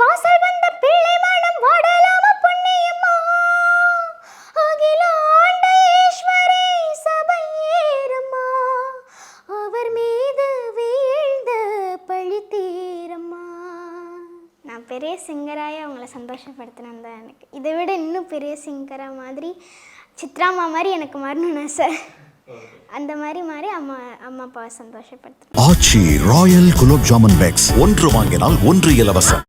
வாசல் வந்த பிள்ளை மனம் வாடலாம பொன்னையம்மா. அகில ஆண்ட ஈஸ்வரை அவர் மீது வீழ்ந்த பழி தீரம்மா நான் பெரிய சிங்கராய அவங்கள சந்தோஷப்படுத்தினேன் தான் எனக்கு. இதை விட இன்னும் பெரிய சிங்கரா மாதிரி சித்ராமா மாதிரி எனக்கு மாறணும் சார் அந்த மாதிரி மாதிரி அம்மா அம்மா அப்பாவை சந்தோஷப்படுத்தும் ஆச்சி ராயல் குலோப் ஜாமன் பேக்ஸ் ஒன்று வாங்கினால் ஒன்று இலவசம்.